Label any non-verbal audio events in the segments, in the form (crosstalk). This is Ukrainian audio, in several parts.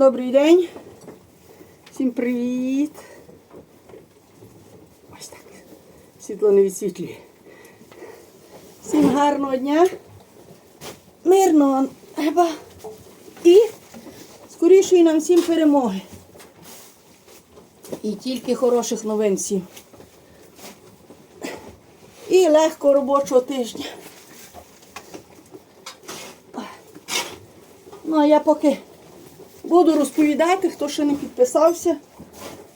Добрий день. Всім привіт. Ось так. Світло не відсвітлює. Всім гарного дня. Мирного неба. І скорішої нам всім перемоги. І тільки хороших новин всім. І легко робочого тижня. Ну, а я поки буду розповідати, хто ще не підписався.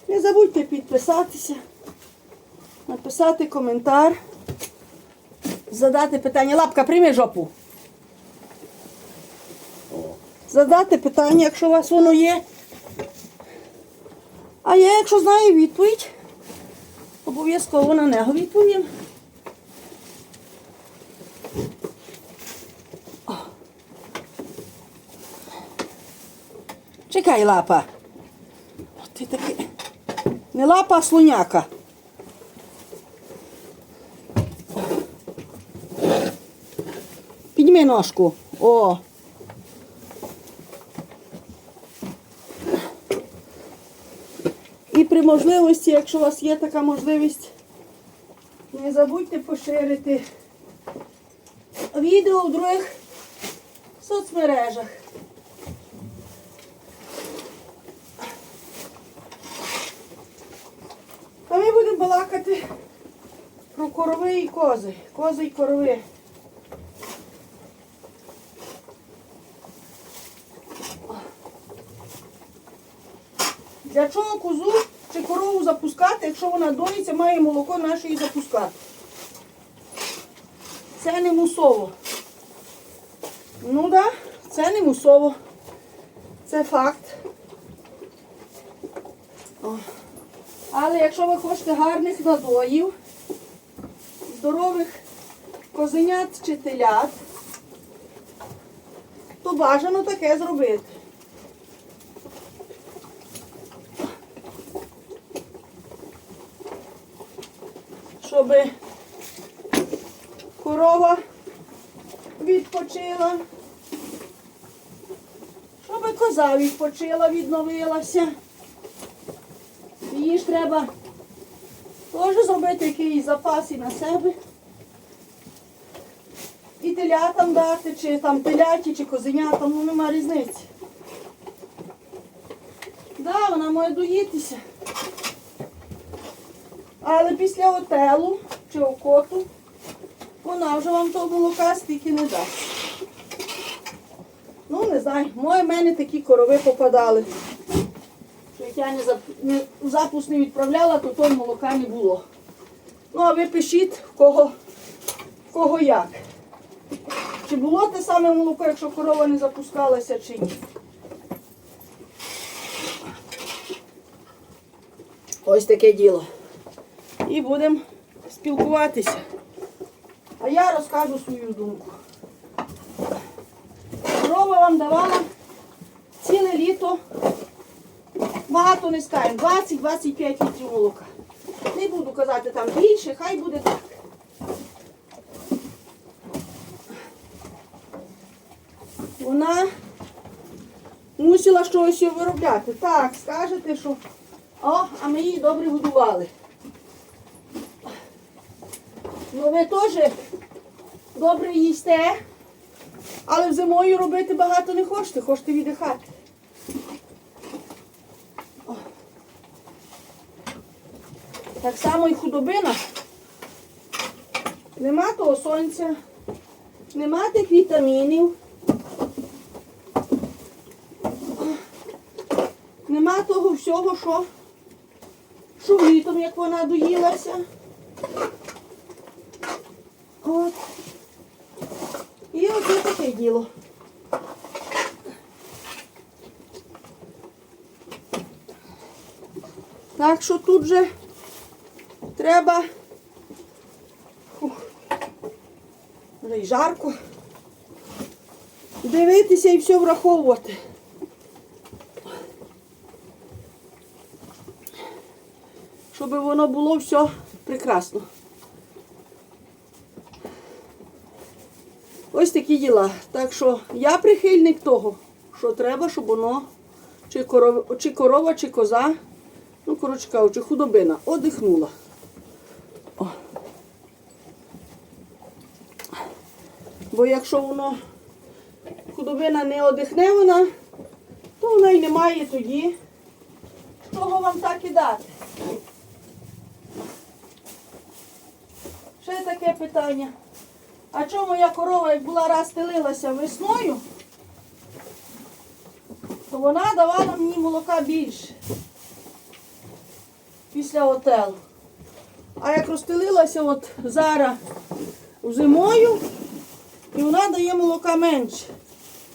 Не забудьте підписатися, написати коментар, задати питання. Лапка, прийми жопу. Задати питання, якщо у вас воно є. А я, якщо знаю відповідь, обов'язково на нього відповім. Чекай, лапа. От ти такий. Не лапа, а слоняка. Підніми ножку. О. І при можливості, якщо у вас є така можливість, не забудьте поширити відео в других соцмережах. А ми будемо балакати про корови і кози. Кози і корови. Для чого козу чи корову запускати, якщо вона доїться, має молоко наше її запускати? Це не мусово. Ну да, це не мусово. Це факт. О. Але якщо ви хочете гарних надоїв, здорових козенят чи телят, то бажано таке зробити. Щоб корова відпочила, щоб коза відпочила, відновилася. Ж треба теж зробити якийсь запас і на себе. І телятам дати, чи там теляті, чи козенятам, ну нема різниці. Да, вона може доїтися. Але після отелу чи окоту вона вже вам того молока стільки не дасть. Ну, не знаю, в мене такі корови попадали. Я не запуск не відправляла, то того молока не було. Ну, а ви пишіть, в кого, в кого як. Чи було те саме молоко, якщо корова не запускалася, чи ні. Ось таке діло. І будемо спілкуватися. А я розкажу свою думку. Корова вам давала Багато не скаємо, 20-25 літрів молока. Не буду казати там більше, хай буде так. Вона мусила щось виробляти. Так, скажете, що о, а ми її добре годували. Ну ви теж добре їсте, але зимою робити багато не хочете, хочете віддихати. Так само і худобина. Нема того сонця, нема тих вітамінів. Нема того всього, що, що літом, як вона доїлася. От. І оце таке діло. Так що тут же треба Фух. вже й жарко. Дивитися і все враховувати. Щоб воно було все прекрасно. Ось такі діла. Так що я прихильник того, що треба, щоб воно чи корова, чи корова, чи коза, ну, коротше кажучи, худобина, одихнула. Бо якщо воно худобина не одихне вона, то вона й не має тоді. Чого вам так і дати? Ще таке питання. А чому моя корова, як була раз стелилася весною, то вона давала мені молока більше після отелу. А як розстелилася от зараз зимою, і вона дає молока менше.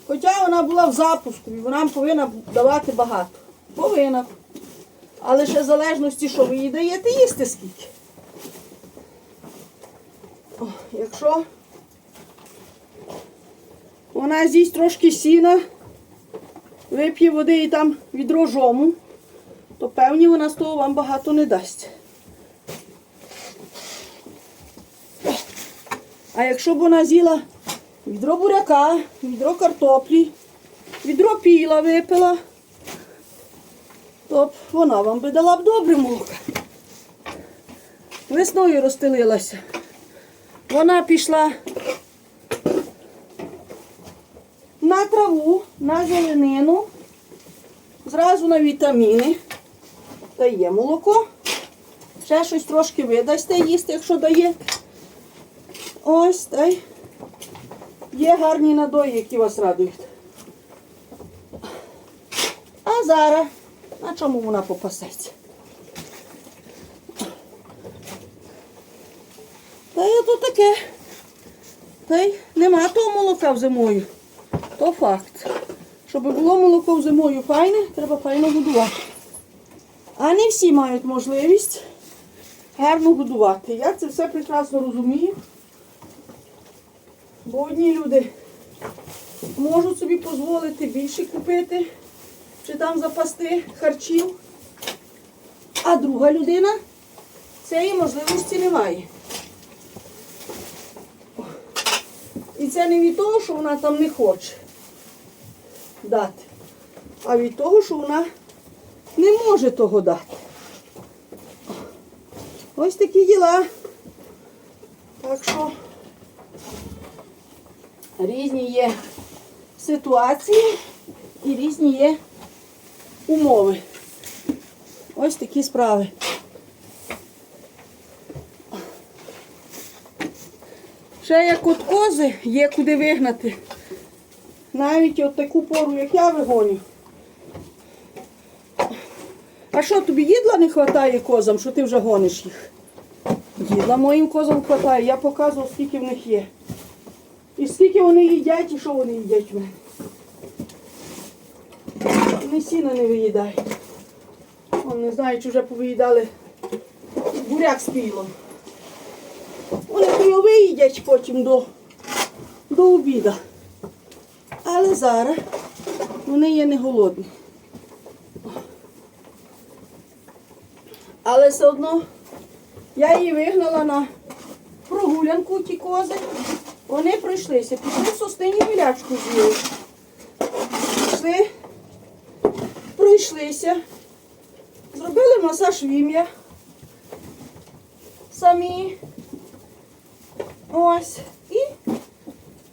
Хоча вона була в запуску, і вона повинна давати багато. Повинна. Але ще в залежності, що ви їй даєте їсти скільки. О, якщо вона з'їсть трошки сіна, вип'є води і там відро жому, то певні вона з того вам багато не дасть. А якщо б вона з'їла відро буряка, відро картоплі, відро піла випила, то вона вам би дала б добре молока. Весною розстелилася. Вона пішла на траву, на зеленину, зразу на вітаміни. Дає молоко. Ще щось трошки видасте їсти, якщо дає. Ось, та є гарні надої, які вас радують. А зараз на чому вона попасеться? Та й ото таке. Та й нема того молока в зимою. То факт. Щоб було молоко зимою файне, треба файно годувати. А не всі мають можливість гарно годувати. Я це все прекрасно розумію. Бо одні люди можуть собі дозволити більше купити чи там запасти харчів, а друга людина цієї можливості не має. І це не від того, що вона там не хоче дати, а від того, що вона не може того дати. Ось такі діла. Так що різні є ситуації і різні є умови. Ось такі справи. Ще як от кози є куди вигнати. Навіть от таку пору, як я вигоню. А що, тобі їдла не вистачає козам, що ти вже гониш їх? Їдла моїм козам вистачає, я показував, скільки в них є. І скільки вони їдять, і що вони їдять в мене. Вони сіна не виїдають. Вон, не знаю, чи вже повиїдали буряк з пілом. Вони його виїдять потім до, до обіду. Але зараз вони є не голодні. Але все одно я її вигнала на прогулянку ті кози. Вони пройшлися, пішли в состині гілячку з'їли. Пішли, пройшлися, зробили масаж вім'я. Самі. Ось. І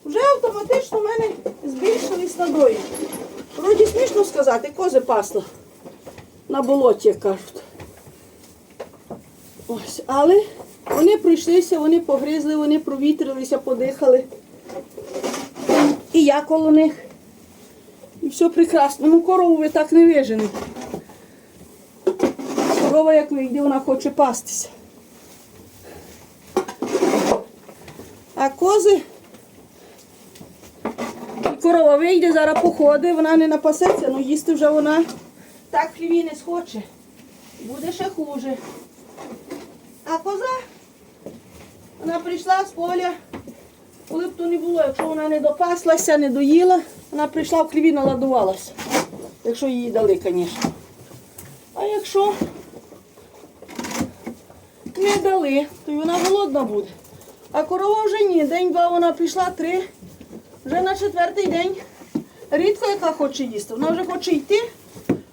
вже автоматично в мене збільшились надої. Вроді смішно сказати, кози пасла на болоті, як кажуть. Ось, але вони пройшлися, вони погризли, вони провітрилися, подихали. І я коло них. І все прекрасно. Ну, корову ви так не виженете. Корова, як вийде, вона хоче пастися. А кози. І корова вийде, зараз походить, вона не напасеться, але їсти вже вона так в хліві не схоче. Буде ще хуже. А коза, вона прийшла з поля, коли б то не було, якщо вона не допаслася, не доїла, вона прийшла в хліві, наладувалася. Якщо її дали, звісно. А якщо не дали, то вона голодна буде. А корова вже ні. День-два вона прийшла, три. Вже на четвертий день рідко яка хоче їсти. Вона вже хоче йти,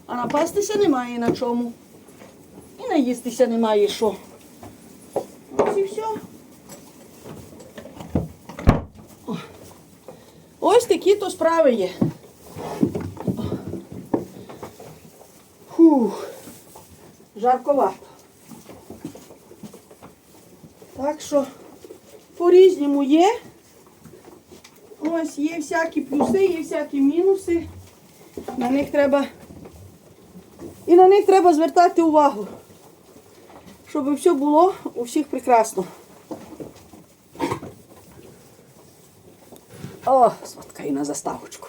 а напастися немає на чому. І наїстися немає що. Ось і все. О. Ось такі то справи є. Фух. Жарковато. Так що по-різному є. Ось є всякі плюси, є всякі мінуси. На них треба. І на них треба звертати увагу. Щоб все було у всіх прекрасно. О, сфоткаю на заставочку.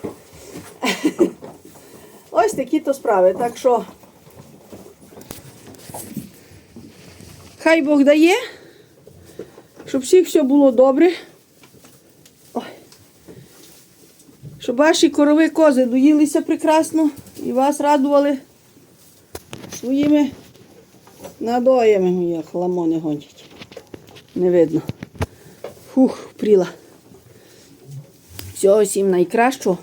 (laughs) Ось такі то справи. Так що хай Бог дає, щоб всіх все було добре. Щоб ваші корови кози доїлися прекрасно і вас радували своїми надоями. Моя хламони гонять. Не видно. Фух, пріла. Всього всім найкращого,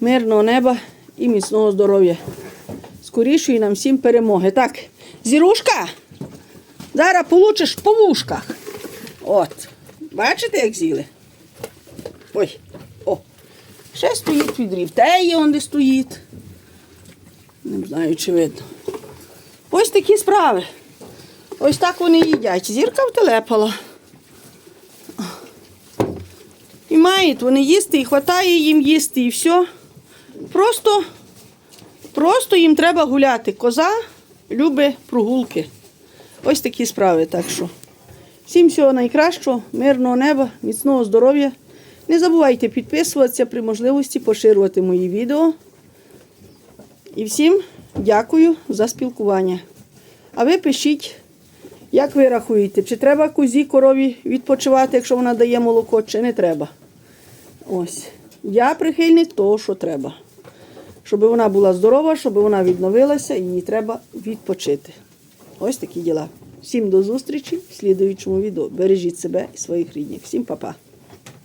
мирного неба і міцного здоров'я. Скорішої нам всім перемоги. Так, зірушка, зараз получиш по вушках. От. Бачите, як з'їли? Ой, о. Ще стоїть відрів. Те є он де стоїть. Не знаю, чи видно. Ось такі справи. Ось так вони їдять. Зірка втелепала. І мають вони їсти, і хватає їм їсти, і все. Просто, просто їм треба гуляти. Коза любить прогулки. Ось такі справи. Так що всім всього найкращого, мирного неба, міцного здоров'я. Не забувайте підписуватися при можливості поширювати мої відео. І всім дякую за спілкування. А ви пишіть, як ви рахуєте, чи треба козі корові відпочивати, якщо вона дає молоко, чи не треба. Ось. Я прихильник того, що треба. Щоб вона була здорова, щоб вона відновилася, їй треба відпочити. Ось такі діла. Всім до зустрічі в слідуючому відео. Бережіть себе і своїх рідних. Всім па-па.